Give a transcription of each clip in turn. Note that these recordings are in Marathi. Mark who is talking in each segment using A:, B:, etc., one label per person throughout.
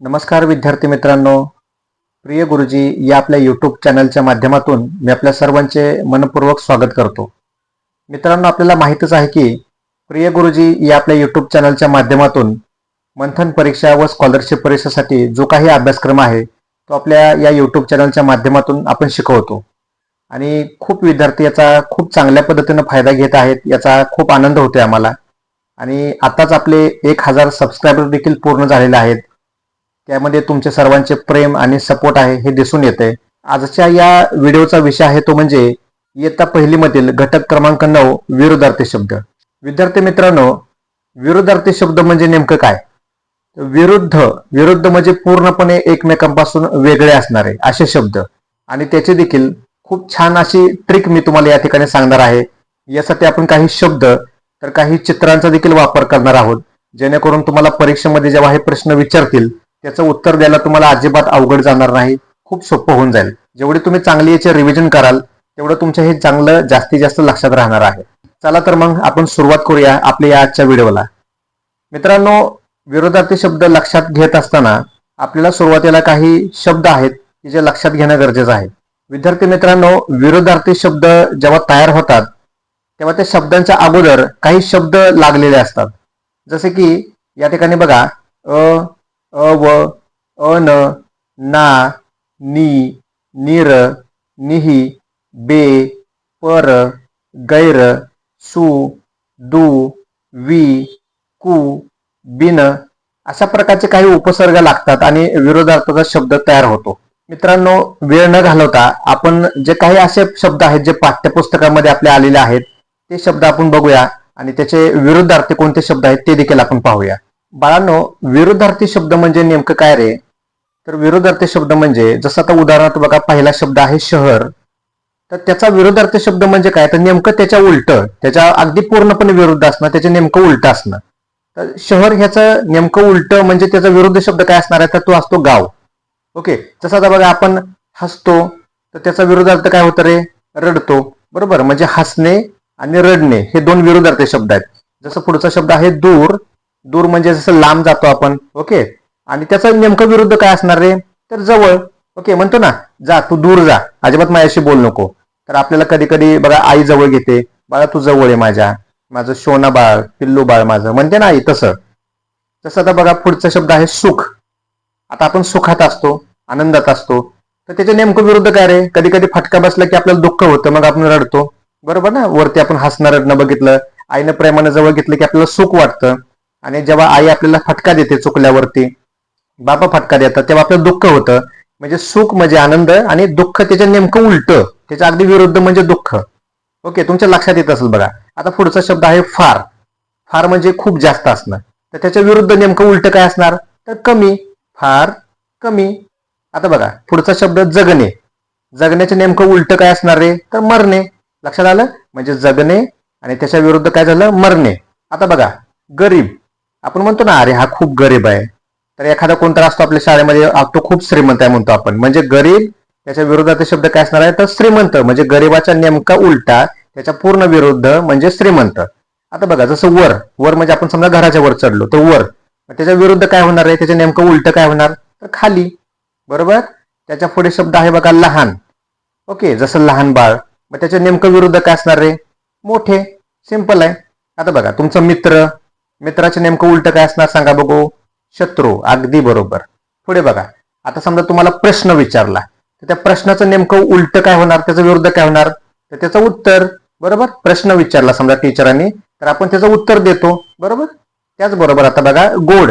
A: नमस्कार विद्यार्थी मित्रांनो. प्रिय गुरुजी या आपल्या यूट्यूब चॅनलच्या माध्यमातून मी आपल्या सर्वांचे मनपूर्वक स्वागत करतो. मित्रांनो आपल्याला माहीतच आहे की प्रिय गुरुजी या आपल्या यूट्यूब चॅनलच्या माध्यमातून मंथन परीक्षा व स्कॉलरशिप परीक्षेसाठी जो काही अभ्यासक्रम आहे तो आपल्या या यूट्यूब चॅनलच्या माध्यमातून आपण शिकवतो. आणि खूप विद्यार्थी याचा खूप चांगल्या पद्धतीनं फायदा घेत आहेत याचा खूप आनंद होतोय आम्हाला. आणि आताच आपले एक हजार सबस्क्रायबर देखील पूर्ण झालेले आहेत. त्यामध्ये तुमचे सर्वांचे प्रेम आणि सपोर्ट आहे हे दिसून येते आजच्या या व्हिडिओचा विषय आहे तो म्हणजे इयत्ता पहिलीमधील घटक क्रमांक नऊ विरुद्धार्थी शब्द. विद्यार्थी मित्रांनो विरुद्धार्थी शब्द म्हणजे नेमकं काय? विरुद्ध विरुद्ध म्हणजे पूर्णपणे एकमेकांपासून वेगळे असणारे असे शब्द. आणि त्याचे देखील खूप छान अशी ट्रिक मी तुम्हाला या ठिकाणी सांगणार आहे. यासाठी आपण काही शब्द तर काही चित्रांचा देखील वापर करणार आहोत. जेणेकरून तुम्हाला परीक्षेमध्ये जेव्हा हे प्रश्न विचारतील त्याचं उत्तर द्यायला तुम्हाला अजिबात अवघड जाणार नाही. खूप सोपं होऊन जाईल. जेवढे तुम्ही चांगली याचे रिव्हिजन कराल तेवढं तुमचं हे चांगलं जास्तीत जास्त लक्षात राहणार आहे. चला तर मग आपण सुरुवात करूया आपल्या या आजच्या व्हिडिओला. मित्रांनो विरोधार्थी शब्द लक्षात घेत असताना आपल्याला सुरुवातीला काही शब्द आहेत की जे लक्षात घेणं गरजेचं आहे. विद्यार्थी मित्रांनो विरोधार्थी शब्द जेव्हा तयार होतात तेव्हा त्या शब्दांच्या अगोदर काही शब्द लागलेले असतात. जसे की या ठिकाणी बघा अ अव अन ना नी निर निही बे पर गैर सु दु वी कु बिन अशा प्रकारचे काही उपसर्ग लागतात आणि विरोधार्थाचा शब्द तयार होतो. मित्रांनो वेळ न घालवता आपण जे काही असे शब्द आहेत जे पाठ्यपुस्तकामध्ये आपले आलेले आहेत ते शब्द आपण बघूया आणि त्याचे विरुद्धार्थी कोणते शब्द आहेत ते देखील आपण पाहूया. बाळांनो विरुद्धार्थी शब्द म्हणजे नेमकं काय रे? तर विरोधार्थी शब्द म्हणजे जसं आता उदाहरणार्थ बघा पहिला शब्द आहे शहर. तर त्याचा विरोधार्थी शब्द म्हणजे काय? तर नेमकं त्याच्या उलट त्याच्या अगदी पूर्णपणे विरुद्ध असणं त्याचे नेमकं उलट असणं. तर शहर ह्याचं नेमकं उलट म्हणजे त्याचा विरुद्ध शब्द काय असणार आहे? तर तो असतो गाव. ओके जसं आता बघा आपण हसतो तर त्याचा विरोधार्थ काय होतं रे? रडतो. बरोबर म्हणजे हसणे आणि रडणे हे दोन विरोधार्थी शब्द आहेत. जसं पुढचा शब्द आहे दूर दूर म्हणजे जसं लांब जातो आपण ओके आणि त्याचं नेमकं विरुद्ध काय असणार रे? तर जवळ ओके म्हणतो ना जा तू दूर जा. अजिबात माझ्याशी बोल नको. तर आपल्याला कधी कधी बघा आई जवळ घेते. बाळा तू जवळ आहे माझ्या. माझं शोना बाळ पिल्लू बाळ माझं. म्हणते ना आई तसं. तसं आता बघा पुढचा शब्द आहे सुख. आता आपण सुखात असतो आनंदात असतो. तर त्याच्या नेमकं विरुद्ध काय रे? कधी कधी फटका बसला की आपल्याला दुःख होतं मग आपण रडतो. बरोबर ना? वरती आपण हसणं रडणं बघितलं. आईनं प्रेमानं जवळ घेतलं की आपल्याला सुख वाटतं. आणि जेव्हा आई आपल्याला फटका देते चुकल्यावरती बाबा फटका देतात तेव्हा आपलं दुःख होतं. म्हणजे सुख म्हणजे आनंद आणि दुःख त्याच्या नेमकं उलट. त्याच्या अगदी विरुद्ध म्हणजे दुःख. ओके तुमच्या लक्षात येत असेल बघा. आता पुढचा शब्द आहे फार. फार म्हणजे खूप जास्त असणं. तर त्याच्या विरुद्ध नेमकं उलट काय असणार? तर कमी. फार कमी. आता बघा पुढचा शब्द जगणे. जगण्याचे नेमकं उलट काय असणार रे? तर मरणे. लक्षात आलं? म्हणजे जगणे आणि त्याच्या विरुद्ध काय झालं? मरणे. आता बघा गरीब. आपण म्हणतो ना अरे हा खूप गरीब आहे. तर एखादा कोणता असतो आपल्या शाळेमध्ये तो खूप श्रीमंत आहे म्हणतो आपण. म्हणजे गरीब त्याच्या विरोधात शब्द काय असणार आहे? तर श्रीमंत. म्हणजे गरीबाचा नेमका उलटा त्याच्या पूर्ण विरुद्ध म्हणजे श्रीमंत. आता बघा जसं वर वर म्हणजे आपण समजा घराच्या वर चढलो तर वर. मग त्याच्या विरुद्ध काय होणार आहे? त्याच्या नेमकं उलट काय होणार? तर खाली. बरोबर? त्याच्या पुढे शब्द आहे बघा लहान. ओके जसं लहान बाळ. मग त्याच्या नेमकं विरुद्ध काय असणार रे? मोठे. सिंपल आहे. आता बघा तुमचं मित्र मित्राचे नेमकं उलट काय असणार सांगा बघू. शत्रू अगदी बरोबर. पुढे बघा. आता समजा तुम्हाला प्रश्न विचारला. तर त्या प्रश्नाचं नेमकं उलट काय होणार? त्याचं विरुद्ध काय होणार? तर त्याचं उत्तर बरोबर? प्रश्न विचारला समजा टीचरांनी. तर आपण त्याचं उत्तर देतो. बरोबर? त्याचबरोबर आता बघा गोड.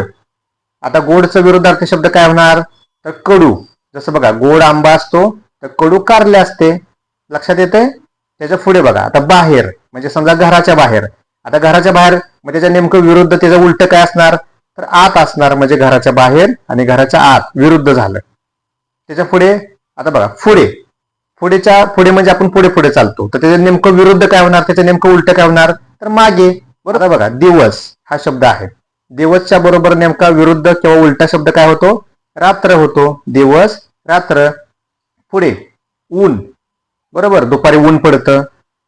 A: आता गोडचं विरुद्धार्थ शब्द काय होणार? तर कडू. जसं बघा गोड आंबा असतो तर कडू कारले असते. लक्षात येते त्याच्या पुढे बघा. आता बाहेर. म्हणजे समजा घराच्या बाहेर. आता घराच्या बाहेर म्हणजे मग त्याच्या नेमकं विरुद्ध त्याचं उलट काय असणार? तर आत असणार म्हणजे घराच्या बाहेर आणि घराच्या आत विरुद्ध झालं. त्याच्या पुढे आता बघा पुढे. पुढेच्या पुढे म्हणजे आपण पुढे पुढे चालतो. तर त्याच्या नेमकं विरुद्ध काय होणार? त्याच्या नेमकं उलट काय होणार? तर मागे बरोबर बघा दिवस हा शब्द आहे. दिवसच्या बरोबर नेमका विरुद्ध किंवा उलटा शब्द काय होतो? रात्र होतो. दिवस रात्र पुढे ऊन. बरोबर दुपारी ऊन पडतं.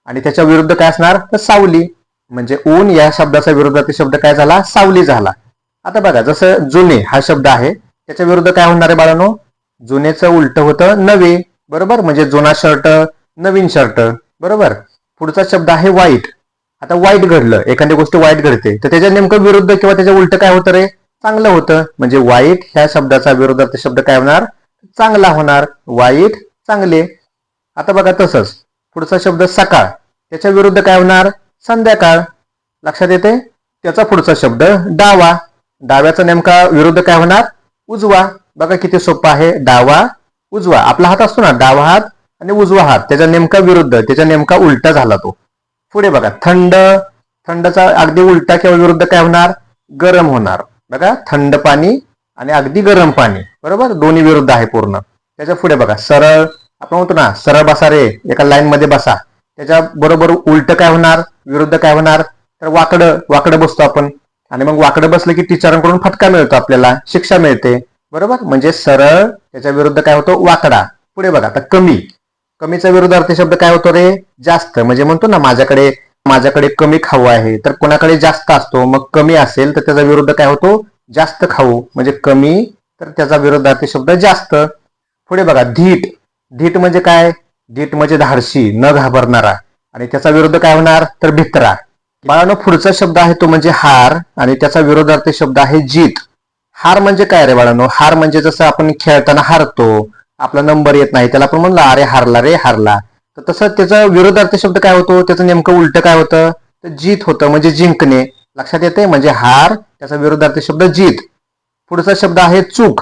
A: आणि त्याच्या विरुद्ध काय असणार? तर सावली. म्हणजे ऊन या शब्दाचा विरोधातील शब्द काय झाला? सावली झाला. आता बघा जसं जुने हा शब्द आहे त्याच्या विरुद्ध काय होणार आहे बाळांनो? जुनेचं उलट होतं नवे बरोबर? म्हणजे जुना शर्ट नवीन शर्ट. बरोबर? पुढचा शब्द आहे वाईट आता वाईट घडलं. एखादी गोष्ट वाईट घडते. तर त्याच्या नेमकं विरुद्ध किंवा त्याच्या उलट काय होतं रे? चांगलं होतं. म्हणजे वाईट ह्या शब्दाचा विरोधार्थ शब्द काय होणार? चांगला होणार. वाईट चांगले. आता बघा तसंच. पुढचा शब्द सकाळ. त्याच्या विरुद्ध काय होणार? संध्याकाळ. लक्षात येते? त्याचा पुढचा शब्द डावा. डाव्याचा नेमका विरुद्ध काय होणार? उजवा. बघा किती सोपं आहे. डावा उजवा. आपला हात असतो ना डावा हात आणि उजवा हात. त्याच्या नेमका विरुद्ध त्याच्या नेमका उलटा झाला तो. पुढे बघा. थंड थंडचा अगदी उलटा किंवा विरुद्ध काय होणार? गरम होणार. बघा थंड पाणी आणि अगदी गरम पाणी. बरोबर? दोन्ही विरुद्ध आहे पूर्ण. त्याच्या पुढे बघा. सरळ. आपण म्हणतो ना सरळ बसा रे. एका लाईन मध्ये बसा. त्याच्या बरोबर उलट काय होणार? विरुद्ध काय होणार? तर वाकडं वाकडं बसतो आपण. आणि मग वाकडं बसलं की टीचरांकडून फटका मिळतो आपल्याला शिक्षा मिळते. बरोबर? म्हणजे सरळ त्याच्या विरुद्ध काय होतो? वाकडा. पुढे बघा आता कमी. कमीचा विरुद्धार्थी शब्द काय होतो रे? जास्त. म्हणजे म्हणतो ना माझ्याकडे माझ्याकडे कमी खाऊ आहे. तर कोणाकडे जास्त असतो? मग कमी असेल तर त्याचा विरुद्ध काय होतो? जास्त खाऊ. म्हणजे कमी तर त्याचा विरुद्धार्थी शब्द जास्त. पुढे बघा धीट. धीट म्हणजे काय? धीट म्हणजे धाडशी न घाबरणारा. आणि त्याचा विरोध काय होणार? तर भित्रा. बाळानो पुढचा शब्द आहे तो म्हणजे हार आणि त्याचा विरोधार्थी शब्द आहे जीत. हार म्हणजे काय रे बाळानो? हार म्हणजे जसं आपण खेळताना हारतो आपला नंबर येत नाही त्याला आपण म्हणलं अरे हारला रे हारला. तर तसं त्याचा विरोधार्थ शब्द काय होतो? त्याचं नेमकं उलट काय होतं? तर जीत होतं म्हणजे जिंकणे. लक्षात येते म्हणजे हार त्याचा विरोधार्थी शब्द जीत. पुढचा शब्द आहे चूक.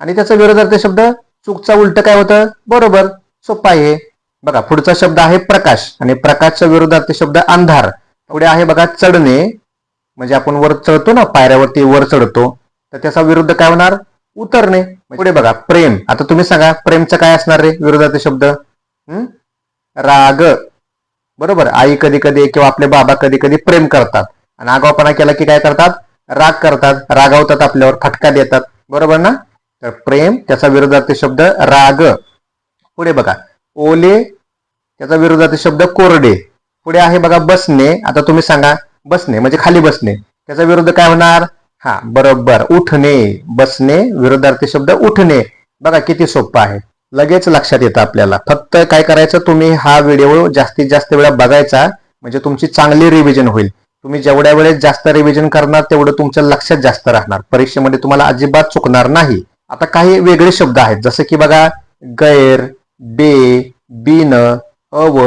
A: आणि त्याचा विरोधार्थी शब्द चूकचा उलट काय होतं? बरोबर. सोपा आहे. बघा पुढचा शब्द आहे प्रकाश. आणि प्रकाशच्या विरोधार्थी शब्द अंधार. पुढे आहे बघा चढणे. म्हणजे आपण वर चढतो ना पायऱ्यावरती वर चढतो. तर त्याचा विरुद्ध काय होणार? उतरणे. म्हणजे पुढे बघा प्रेम. आता तुम्ही सांगा प्रेमचं काय असणार रे विरोधार्थी शब्द? राग. बरोबर? आई कधी कधी किंवा आपले बाबा कधी कधी प्रेम करतात. आणि आगावपणा केला की काय करतात? राग करतात. रागावतात आपल्यावर फटका देतात. बरोबर ना? तर प्रेम त्याचा विरोधार्थी शब्द राग. पुढे बघा. ओले त्याचा विरोधार्थी शब्द कोरडे. पुढे आहे बघा बसणे. आता तुम्ही सांगा बसणे म्हणजे खाली बसणे. त्याचा विरुद्ध काय होणार? हा बरोबर. उठणे बसणे विरोधार्थी शब्द उठणे. बघा किती सोपं आहे. लगेच लक्षात येतं आपल्याला. फक्त काय करायचं? तुम्ही हा व्हिडिओ जास्तीत जास्त वेळा बघायचा म्हणजे तुमची चांगली रिव्हिजन होईल. तुम्ही जेवढ्या वेळेस जास्त रिव्हिजन करणार तेवढं तुमच्या लक्षात जास्त राहणार. परीक्षेमध्ये तुम्हाला अजिबात चुकणार नाही. आता काही वेगळे शब्द आहेत. जसं की बघा गैर बे बिन अव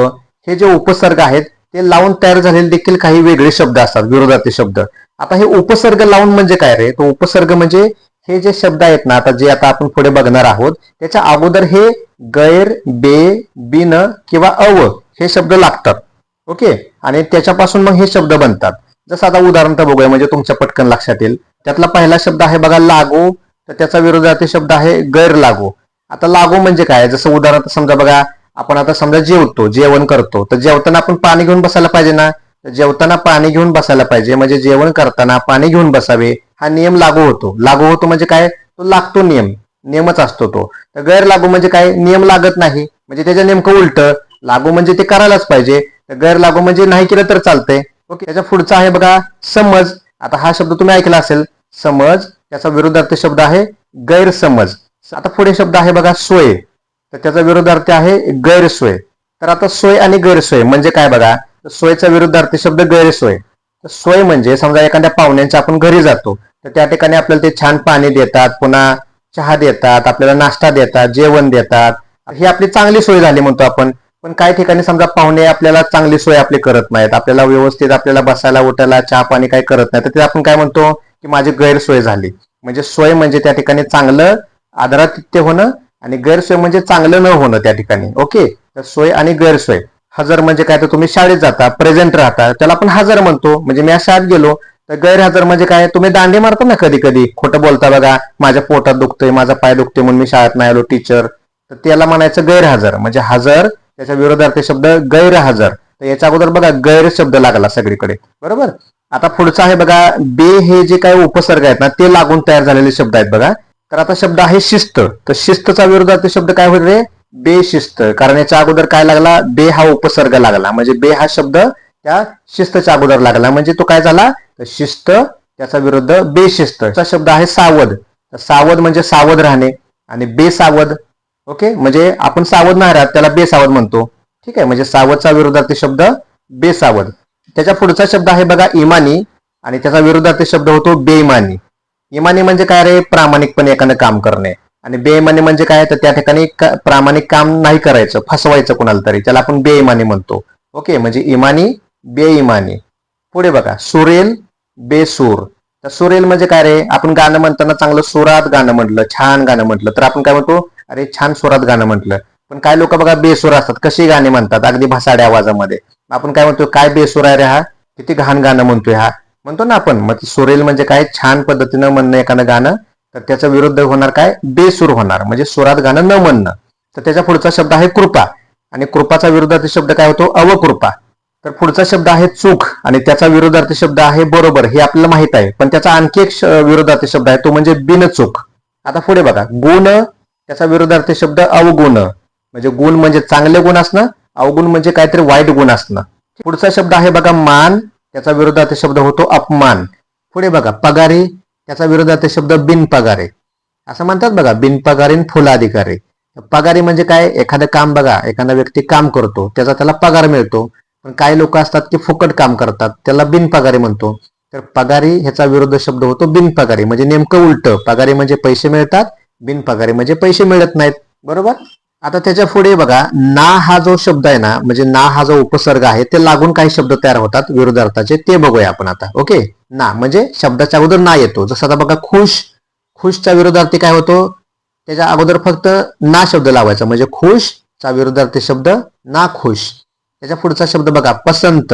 A: हे जे उपसर्ग आहेत ते लावून तयार झालेले देखील काही वेगळे शब्द असतात विरोधार्थी शब्द. आता हे उपसर्ग लावून म्हणजे काय रे? तो उपसर्ग म्हणजे हे जे शब्द आहेत ना आता जे आता आपण पुढे बघणार आहोत त्याच्या अगोदर हे गैर बे बिन किंवा अव हे शब्द लागतात. ओके? आणि त्याच्यापासून मग हे शब्द बनतात. जसं आता उदाहरण तर बघूया म्हणजे तुमच्या पटकन लक्षात येईल. त्यातला पहिला शब्द आहे बघा लागू. तर त्याचा विरोधार्थी शब्द आहे गैर लागू. आता लागू म्हणजे काय? जसं उदाहरण समजा बघा आपण आता समजा जेवतो जेवण करतो तर जेवताना आपण पाणी घेऊन बसायला पाहिजे ना? तर जेवताना पाणी घेऊन बसायला पाहिजे. म्हणजे जेवण करताना पाणी घेऊन बसावे. हा नियम लागू होतो. लागू होतो म्हणजे काय? तो लागतो नियम. नियमच असतो तो. तर गैर लागू म्हणजे काय? नियम लागत नाही. म्हणजे त्याच्या नेमकं उलट लागू म्हणजे ते करायलाच पाहिजे. तर गैर लागू म्हणजे नाही केलं तर चालतंय. ओके त्याच्या पुढचा आहे बघा समज. आता हा शब्द तुम्ही ऐकला असेल समज. त्याचा विरोधार्थ शब्द आहे गैरसमज. आता पुढे शब्द आहे बघा सोय. तर त्याचा विरोधार्थ आहे गैरसोय. तर आता सोय आणि गैरसोय म्हणजे काय बघा? सोयचा विरुद्धार्थी शब्द गैरसोय. तर सोय म्हणजे समजा एखाद्या पाहुण्यांच्या आपण घरी जातो तर त्या ठिकाणी आपल्याला ते छान पाणी देतात पुन्हा चहा देतात आपल्याला नाश्ता देतात जेवण देतात. ही आपली चांगली सोय झाली म्हणतो आपण. पण काही ठिकाणी समजा पाहुणे आपल्याला चांगली सोय आपली करत नाहीत. आपल्याला व्यवस्थित आपल्याला बसायला उठायला चहा पाणी काही करत नाही तर ते आपण काय म्हणतो? की माझी गैरसोय झाली. म्हणजे सोय म्हणजे त्या ठिकाणी चांगलं आदरातिथ्य होणं आणि गैरसोय म्हणजे चांगलं न होणं त्या ठिकाणी ओके? तर सोय आणि गैरसोय. हजर म्हणजे काय? तर तुम्ही शाळेत जाता प्रेझेंट राहता त्याला आपण हजर म्हणतो. म्हणजे मी शाळेत गेलो तर गैरहजर म्हणजे काय? तुम्ही दांडे मारता ना कधी कधी खोटं बोलता बघा माझ्या पोटात दुखतोय माझा पाय दुखतोय म्हणून मी शाळेत नाही आलो टीचर तर त्याला म्हणायचं गैरहजर. म्हणजे हजर त्याच्या विरोधार्थ शब्द गैरहजर. तर याच्या अगोदर बघा गैर शब्द लागला सगळीकडे. बरोबर? आता पुढचं आहे बघा बे हे जे काही उपसर्ग आहेत ना ते लागून तयार झालेले शब्द आहेत बघा. तर आता शब्द आहे शिस्त. तर शिस्तचा विरोधार्थी शब्द काय होईल रे? बेशिस्त. कारण याच्या अगोदर काय लागला? बे हा उपसर्ग लागला. म्हणजे बे हा शब्द त्या शिस्तच्या अगोदर लागला. म्हणजे तो काय झाला? तर शिस्त त्याचा विरुद्ध बेशिस्त शब्द आहे सावध. तर सावध म्हणजे सावध राहणे आणि बेसावध ओके? म्हणजे आपण सावध नाही राहत त्याला बेसावध म्हणतो. ठीक आहे? म्हणजे सावधचा विरोधार्थी शब्द बेसावध. त्याच्या पुढचा शब्द आहे बघा इमानी आणि त्याचा विरोधार्थी शब्द होतो बेईमानी इमानी म्हणजे काय रे? प्रामाणिकपणे एखादं काम करणे. आणि बेईमानी म्हणजे काय? तर त्या ठिकाणी प्रामाणिक काम नाही करायचं फसवायचं कोणाला तरी त्याला आपण बेईमानी म्हणतो. ओके म्हणजे इमानी बेईमानी पुढे बघा सुरेल बेसूर. तर सुरेल म्हणजे काय रे? आपण गाणं म्हणताना चांगलं सुरात गाणं म्हटलं छान गाणं म्हटलं. तर आपण काय म्हणतो? अरे छान सुरात गाणं म्हटलं. पण काय लोक बघा बेसूर असतात. कशी गाणी म्हणतात? अगदी भसाड्या आवाजामध्ये. आपण काय म्हणतो? काय बेसूर आहे रे हा? किती घाण गाणं म्हणतोय हा. म्हणतो ना आपण मग सुरेल म्हणजे काय? छान पद्धतीनं म्हणणं एखादं गाणं तर त्याचा विरुद्ध होणार काय? बेसूर होणार. म्हणजे सुरात गाणं न म्हणणं. तर त्याच्या पुढचा शब्द आहे कृपा. आणि कृपाचा विरोधार्थी शब्द काय होतो? अवकृपा. तर पुढचा शब्द आहे चूक. आणि त्याचा विरोधार्थी शब्द आहे बरोबर. हे आपल्याला माहीत आहे. पण त्याचा आणखी एक विरोधार्थी शब्द आहे तो म्हणजे बिनचूक आता पुढे बघा. गुण त्याचा विरोधार्थी शब्द अवगुण. म्हणजे गुण म्हणजे चांगले गुण असणं अवगुण म्हणजे काहीतरी वाईट गुण असणं. पुढचा शब्द आहे बघा मान. त्याचा विरोधात शब्द होतो अपमान. पुढे बघा पगारी त्याचा विरोधात शब्द बिनपगारे. असं म्हणतात बघा बिनपगारीन फुलाधिकारी. पगारी म्हणजे काय? एखादं काम बघा एखादा व्यक्ती काम करतो त्याचा त्याला पगार मिळतो. पण काही लोक असतात की फुकट काम करतात त्याला बिनपगारी म्हणतो. तर पगारी ह्याचा विरुद्ध शब्द होतो बिनपगारी. म्हणजे नेमकं उलट पगारी म्हणजे पैसे मिळतात बिनपगारी म्हणजे पैसे मिळत नाहीत. बरोबर? आता त्याच्या पुढे बघा ना हा जो शब्द आहे ना म्हणजे ना हा जो उपसर्ग आहे ते लागून काही शब्द तयार होतात विरोधार्थाचे ते बघूया आपण आता ओके? ना म्हणजे शब्दाच्या अगोदर ना येतो. जसं आता बघा खुश खुशच्या विरोधार्थी काय होतो? त्याच्या अगोदर फक्त ना शब्द लावायचा म्हणजे खुशचा विरोधार्थी शब्द ना खुश. त्याच्या पुढचा शब्द बघा पसंत.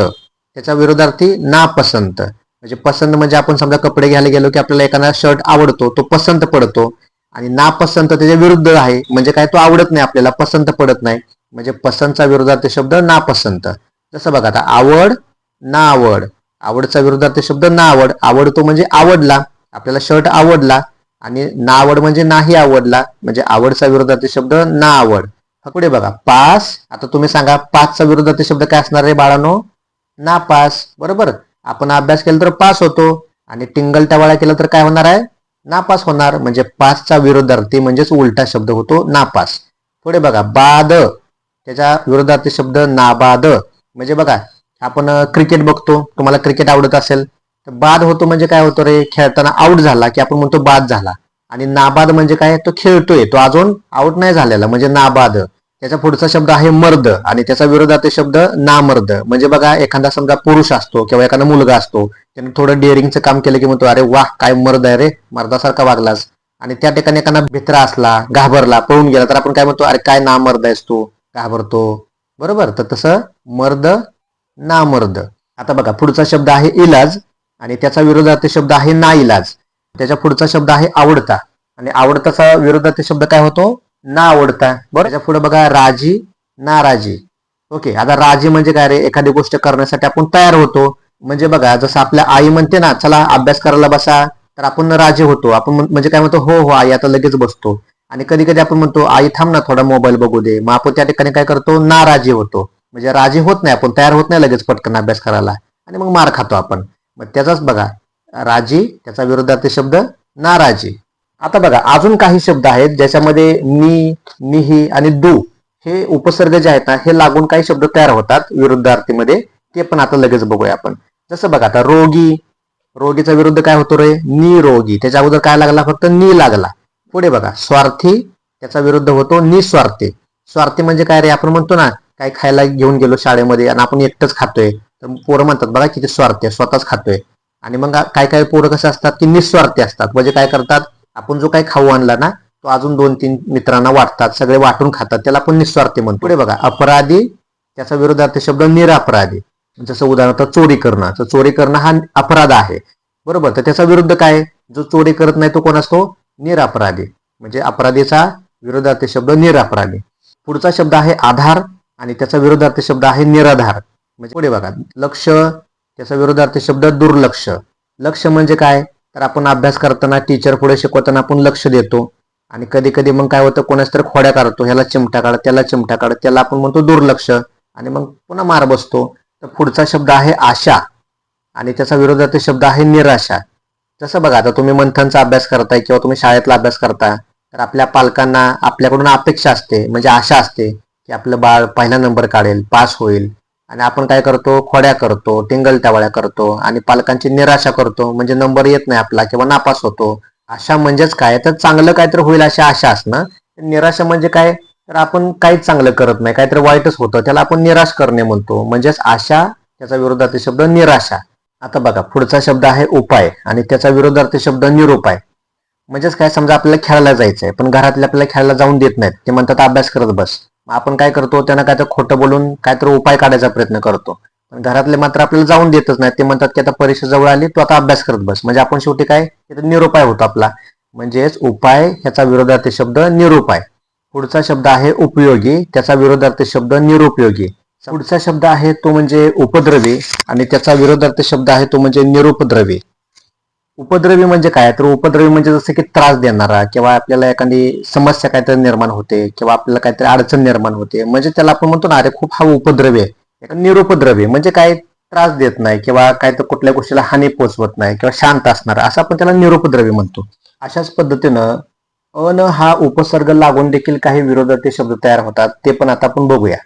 A: त्याच्या विरोधार्थी ना पसंत. म्हणजे पसंत म्हणजे आपण समजा कपडे घ्यायला गेलो की आपल्याला एखादा शर्ट आवडतो तो पसंत पडतो. आणि नापसंत त्याच्या विरुद्ध आहे. म्हणजे काय तो आवडत नाही आपल्याला पसंत पडत नाही. म्हणजे पसंतचा विरोधार्थी शब्द नापसंत. जसं बघा आता आवड ना आवड आवडचा विरोधार्थी शब्द ना आवड आवडतो म्हणजे आवडला. आपल्याला शर्ट आवडला. आणि ना आवड म्हणजे नाही आवडला. म्हणजे आवडचा विरोधार्थी शब्द ना आवड पुढे बघा पास. आता तुम्ही सांगा पाचचा विरोधार्थी शब्द काय असणार आहे बाळानो? नापास. बरोबर? आपण अभ्यास केला तर पास होतो. आणि टिंगल टवाळा केला तर काय होणार आहे? नापास होणार म्हणजे पासचा विरोधार्थी म्हणजेच उलटा शब्द होतो नापास. पुढे बघा बाद. त्याच्या विरोधार्थी शब्द नाबाद. म्हणजे बघा आपण क्रिकेट बघतो. तुम्हाला क्रिकेट आवडत असेल तर बाद होतो म्हणजे काय होतं रे? खेळताना आउट झाला की आपण म्हणतो बाद झाला. आणि नाबाद म्हणजे काय? तो खेळतोय. तो अजून आउट नाही झालेला. म्हणजे नाबाद. त्याचा पुढचा शब्द आहे मर्द आणि त्याचा विरोधात शब्द नामर्द. म्हणजे बघा एखादा समजा पुरुष असतो किंवा एखादा मुलगा असतो त्याने थोडं डेअरिंगचं काम केलं की म्हणतो अरे वाह काय मर्द आहे रे मर्दासारखा वागलास. आणि त्या ठिकाणी एखादा भित्रा असला घाबरला पळून गेला तर आपण काय म्हणतो अरे काय नामर्द आहेस तू? घाबरतो. बरोबर? तर तसं मर्द नामर्द. आता बघा पुढचा शब्द आहे इलाज आणि त्याचा विरोधार्थी शब्द आहे ना इलाज त्याच्या पुढचा शब्द आहे आवडता. आणि आवडताचा विरोधात शब्द काय होतो? ना आवडता. बरं? त्याच्या पुढे बघा राजी नाराजी ओके आता राजी म्हणजे काय रे? एखादी गोष्ट करण्यासाठी आपण तयार होतो. म्हणजे बघा जसं आपल्या आई म्हणते ना चला अभ्यास करायला बसा तर आपण राजी होतो. आपण म्हणजे काय म्हणतो? हो हो आई आता लगेच बसतो. आणि कधी कधी आपण म्हणतो आई थांब ना थोडा मोबाईल बघू दे. मग आपण त्या ठिकाणी काय करतो? नाराजी होतो. म्हणजे राजी होत नाही आपण तयार होत नाही लगेच पटकन अभ्यास करायला. आणि मग मार खातो आपण. मग त्याचाच बघा राजी त्याचा विरोधार्थी शब्द नाराजी आता बघा अजून काही शब्द आहेत ज्याच्यामध्ये नी निही आणि दू हे उपसर्ग जे आहेत ना हे लागून काही शब्द तयार होतात विरुद्धार्थीमध्ये. ते पण आता लगेच बघूया आपण. जसं बघा आता रोगी रोगीचा विरुद्ध काय होतो रे? निरोगी. त्याच्या अगोदर काय लागला? फक्त नी लागला. पुढे बघा स्वार्थी त्याचा विरुद्ध होतो निस्वार्थी. स्वार्थी म्हणजे काय रे? आपण म्हणतो ना काय खायला घेऊन गेलो शाळेमध्ये आणि आपण एकटंच खातोय. तर पोरं म्हणतात बघा किती स्वार्थी स्वतःच खातोय. आणि मग काय काय पोरं कसे असतात की निस्वार्थी असतात. म्हणजे काय करतात? आपण जो काही खाऊ आणला ना तो अजून दोन तीन मित्रांना वाटतात सगळे वाटून खातात. त्याला आपण निस्वार्थी म्हणतो. पुढे बघा अपराधी त्याचा विरोधार्थी शब्द निरापराधी जसं उदाहरणार्थ चोरी करणं. तर चोरी करणं हा अपराध आहे. बरोबर? तर त्याचा विरुद्ध काय? जो चोरी करत नाही तो कोण असतो? निरापराधी म्हणजे अपराधीचा विरोधार्थी शब्द निरापराधी पुढचा शब्द आहे आधार आणि त्याचा विरोधार्थी शब्द आहे निराधार. म्हणजे पुढे बघा लक्ष त्याचा विरोधार्थी शब्द दुर्लक्ष. लक्ष म्हणजे काय? तर आपण अभ्यास करताना टीचर पुढे शिकवताना आपण लक्ष देतो. आणि कधी कधी मग काय होतं कोणाच तर खोड्या काढतो ह्याला चिमटा काढ त्याला चिमटा काढ त्याला आपण म्हणतो दुर्लक्ष. आणि मग पुन्हा मार बसतो. तर पुढचा शब्द आहे आशा. आणि त्याचा विरोधार्थी शब्द आहे निराशा. जसं बघा आता तुम्ही मंथनचा अभ्यास करताय किंवा तुम्ही शाळेतला अभ्यास करता तर आपल्या पालकांना आपल्याकडून अपेक्षा असते म्हणजे आशा असते की आपलं बाळ पहिला नंबर काढेल पास होईल. आणि आपण काय करतो? खोड्या करतो टिंगल टावळ्या करतो आणि पालकांची निराशा करतो. म्हणजे नंबर येत नाही आपला किंवा नापास होतो. आशा म्हणजेच काय? तर चांगलं काहीतरी होईल अशी आशा असणं. निराशा म्हणजे काय? तर आपण काहीच चांगलं करत नाही. काहीतरी वाईटच होतं. त्याला आपण निराश करणे म्हणतो. म्हणजेच आशा त्याचा विरोधार्थी शब्द निराशा. आता बघा पुढचा शब्द आहे उपाय आणि त्याचा विरोधार्थी शब्द निरुपाय. म्हणजेच काय? समजा आपल्याला खेळायला जायचंय पण घरातले आपल्याला खेळायला जाऊन देत नाहीत. ते म्हणतात अभ्यास करत बस. आपण काय करतो त्यांना काय तर खोटं बोलून काहीतरी उपाय काढायचा प्रयत्न करतो. पण घरातले मात्र आपल्याला जाऊन देतच नाही ते म्हणतात की आता परीक्षा जवळ आली तू आता अभ्यास करत बस. म्हणजे आपण शेवटी काय? निरुपाय होतो आपला. म्हणजेच उपाय ह्याचा विरोधार्थी शब्द निरुपाय. पुढचा शब्द आहे उपयोगी त्याचा विरोधार्थी शब्द निरुपयोगी. पुढचा शब्द आहे तो म्हणजे उपद्रवी आणि त्याचा विरोधार्थी शब्द आहे तो म्हणजे निरुपद्रवी. उपद्रवी म्हणजे काय? तर उपद्रवी म्हणजे जसं की त्रास देणारा किंवा आपल्याला एखादी समस्या काहीतरी निर्माण होते किंवा आपल्याला काहीतरी अडचण निर्माण होते. म्हणजे त्याला आपण म्हणतो ना अरे खूप हा उपद्रवी आहे. निरुपद्रवी म्हणजे काय त्रास देत नाही किंवा काय तर कुठल्या गोष्टीला हानी पोचवत नाही किंवा शांत असणार. असं आपण त्याला निरुपद्रवी म्हणतो. अशाच पद्धतीनं अन हा उपसर्ग लागून देखील काही विरोधार्थी शब्द तयार होतात. ते पण आता आपण बघूया.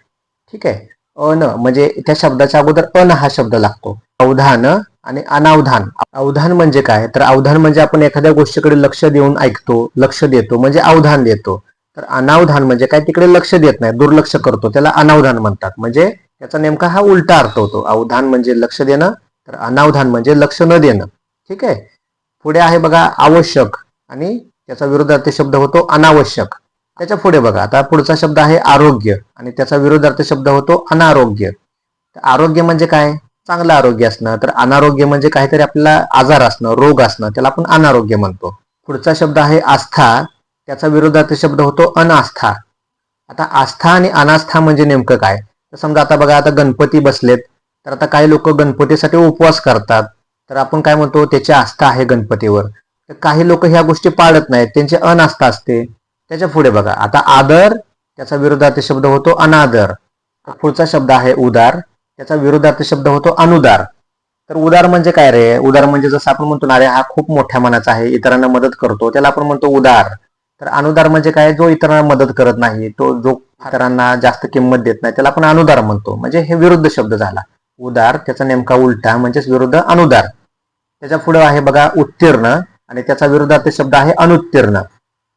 A: ठीक आहे? अन म्हणजे त्या शब्दाच्या अगोदर अन हा शब्द लागतो. अवधान आणि अनावधान. अवधान म्हणजे काय? तर अवधान म्हणजे आपण एखाद्या गोष्टीकडे लक्ष देऊन ऐकतो लक्ष देतो म्हणजे अवधान देतो. तर अनावधान म्हणजे काय? तिकडे लक्ष देत नाही दुर्लक्ष करतो. त्याला अनावधान म्हणतात. म्हणजे त्याचा नेमका हा उलटा अर्थ होतो. अवधान म्हणजे लक्ष देणं तर अनावधान म्हणजे लक्ष न देणं. ठीक आहे? पुढे आहे बघा आवश्यक. आणि त्याचा विरोधार्थी शब्द होतो अनावश्यक. त्याच्या पुढे बघा. आता पुढचा शब्द आहे आरोग्य. आणि त्याचा विरोधार्थी शब्द होतो अनारोग्य. आरोग्य म्हणजे काय? चांगलं आरोग्य असणं तर अनारोग्य म्हणजे काहीतरी आपल्याला आजार असणं रोग असणं त्याला आपण अनारोग्य म्हणतो. पुढचा शब्द आहे आस्था त्याचा विरोधार्थी शब्द होतो अनास्था. आता आस्था आणि अनास्था म्हणजे नेमकं काय? तर समजा आता बघा आता गणपती बसलेत तर आता काही लोक गणपतीसाठी उपवास करतात. तर आपण काय म्हणतो त्याची आस्था आहे गणपतीवर. तर काही लोक ह्या गोष्टी पाळत नाहीत त्यांची अनास्था असते. त्याच्या पुढे बघा आता आदर त्याचा विरोधार्थी शब्द होतो अनादर. तर पुढचा शब्द आहे उदार. त्याचा विरोधार्थ शब्द होतो अनुदार. तर उदार म्हणजे काय रे? उदार म्हणजे जसं आपण म्हणतो ना रे हा खूप मोठ्या मनाचा आहे इतरांना मदत करतो त्याला आपण म्हणतो उदार. तर अनुदार म्हणजे काय? जो इतरांना मदत करत नाही तो जो इतरांना जास्त किंमत देत नाही त्याला आपण अनुदार म्हणतो. म्हणजे हे विरुद्ध शब्द झाला. उदार त्याचा नेमका उलटा म्हणजेच विरुद्ध अनुदार. त्याच्या पुढे आहे बघा उत्तीर्ण आणि त्याचा विरोधार्थ शब्द आहे अनुत्तीर्ण.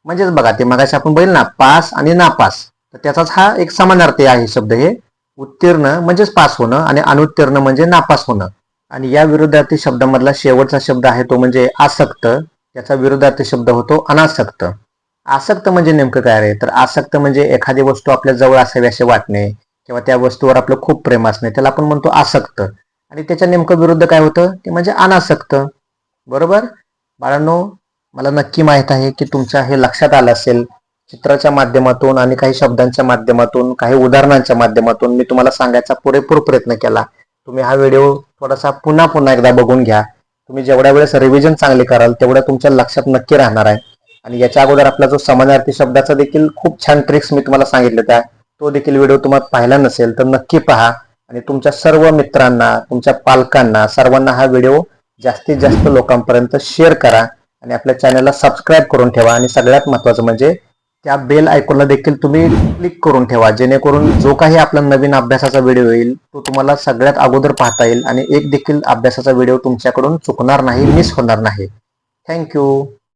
A: म्हणजेच बघा ते मगाशी आपण बघितलं ना पास आणि नापास. तर त्याचाच हा एक समानार्थी आहे शब्द हे. उत्तीर्ण म्हणजेच पास होणं आणि अनुत्तीर्ण म्हणजे नापास होणं. आणि या विरोधार्थी शब्दामधला शेवटचा शब्द आहे तो म्हणजे आसक्त. त्याचा विरोधार्थी शब्द होतो अनासक्त. आसक्त म्हणजे नेमकं काय रे? तर आसक्त म्हणजे एखादी वस्तू आपल्या जवळ असावी असे वाटणे किंवा त्या वस्तूवर आपलं खूप प्रेम असणे. त्याला आपण म्हणतो आसक्त. आणि त्याच्या नेमकं विरुद्ध काय होतं? ते म्हणजे अनासक्त. बरोबर? बाळांनो मला नक्की माहीत आहे की तुमच्या हे लक्षात आलं असेल चित्राच्या माध्यमातून आणि काही शब्दांच्या माध्यमातून काही उदाहरणांच्या माध्यमातून मी तुम्हाला सांगायचा पुरेपूर प्रयत्न केला. तुम्ही हा व्हिडिओ थोडासा पुन्हा पुन्हा एकदा बघून घ्या. तुम्ही जेवढ्या वेळेस रिव्हिजन चांगले कराल तेवढ्या तुमच्या लक्षात नक्की राहणार आहे. आणि याच्या अगोदर आपला जो समानार्थी शब्दाचा देखील खूप छान ट्रिक्स मी तुम्हाला सांगितले त्या तो देखील व्हिडिओ तुम्हाला पाहिला नसेल तर नक्की पहा. आणि तुमच्या सर्व मित्रांना तुमच्या पालकांना सर्वांना हा व्हिडिओ जास्तीत जास्त लोकांपर्यंत शेअर करा. आणि आपल्या चॅनलला सबस्क्राईब करून ठेवा. आणि सगळ्यात महत्त्वाचं म्हणजे त्या बेल आयकॉनला देखील तुम्ही क्लिक करून ठेवा. जेणेकरून जो काही आपला नवीन अभ्यासाचा व्हिडिओ येईल तो तुम्हाला सगळ्यात अगोदर पाहता येईल आणि एक देखील अभ्यासाचा व्हिडिओ तुमच्याकडून चुकणार नाही मिस होणार नाही. थँक्यू